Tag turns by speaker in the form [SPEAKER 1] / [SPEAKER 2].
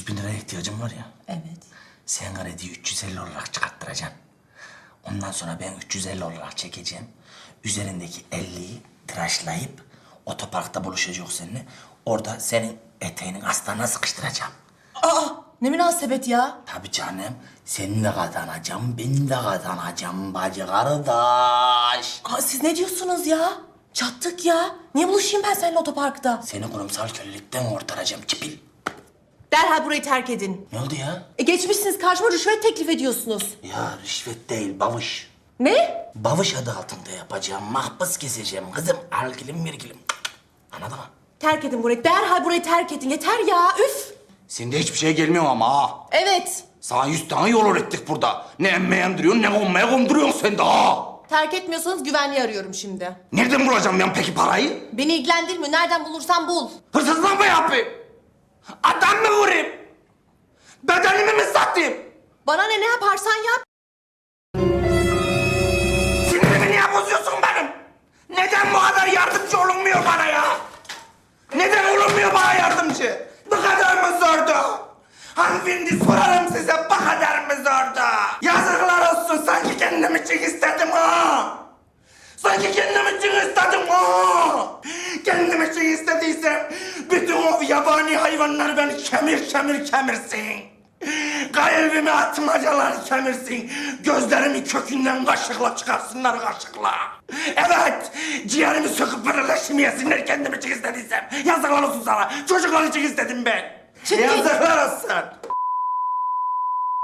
[SPEAKER 1] 500 bin liraya ihtiyacım var ya.
[SPEAKER 2] Evet.
[SPEAKER 1] Sen krediyi 350 olarak çıkarttıracaksın. Ondan sonra ben 350 olarak çekeceğim. Üzerindeki 50'yi tıraşlayıp otoparkta buluşacak seninle. Orada senin eteğinin aslanına sıkıştıracağım.
[SPEAKER 2] Aa ne münasebet ya.
[SPEAKER 1] Tabii canım. Senin de kazanacağım, benim de kazanacağım bacı kardeş.
[SPEAKER 2] Aa, siz ne diyorsunuz ya? Çattık ya. Niye buluşayım ben seninle otoparkta?
[SPEAKER 1] Seni kurumsal kölelikten kurtaracağım çipil.
[SPEAKER 2] Derhal burayı terk edin.
[SPEAKER 1] Ne oldu ya?
[SPEAKER 2] E geçmişsiniz karşıma rüşvet teklif ediyorsunuz.
[SPEAKER 1] Ya rüşvet değil, bavuş.
[SPEAKER 2] Ne?
[SPEAKER 1] Bavuş adı altında yapacağım, mahpus keseceğim kızım. Algilim virgilim. Anladın mı?
[SPEAKER 2] Terk edin burayı. Derhal burayı terk edin. Yeter ya. Üf.
[SPEAKER 3] Sende hiçbir şey gelmiyor ama ha.
[SPEAKER 2] Evet.
[SPEAKER 3] Sana yüz tane yol öğrettik burada. Ne emmeye emdiriyorsun ne konmaya konduruyorsun sen de ha.
[SPEAKER 2] Terk etmiyorsanız güvenliği arıyorum şimdi.
[SPEAKER 3] Nereden bulacağım ben peki parayı?
[SPEAKER 2] Beni ilgilendirmiyor. Nereden bulursan bul.
[SPEAKER 3] Hırsızlık mı yapayım?
[SPEAKER 1] Adam mı vurayım? Bedenimi mi satayım?
[SPEAKER 2] Bana ne ne yaparsan yap.
[SPEAKER 1] Sinirimi niye bozuyorsun benim? Neden bu kadar yardımcı olunmuyor bana ya? Neden olunmuyor bana yardımcı? Bu kadar mı zordu? Hanımefendi sorarım size bu kadar mı zordu? Yazıklar olsun sanki kendim için istedim ha. Sanki kendim için istedim ha. Kendim için istediysem bütün o yabani hayvanlar beni kemir kemir kemirsin. Kalbimi atmacalar kemirsin. Gözlerimi kökünden kaşıkla çıkarsınlar kaşıkla. Evet, ciğerimi söküp böyle yesinler kendim için istediysem. Yazıklar olsun sana. Çocuklar için istedim ben. Çekil. Yazıklar olsun.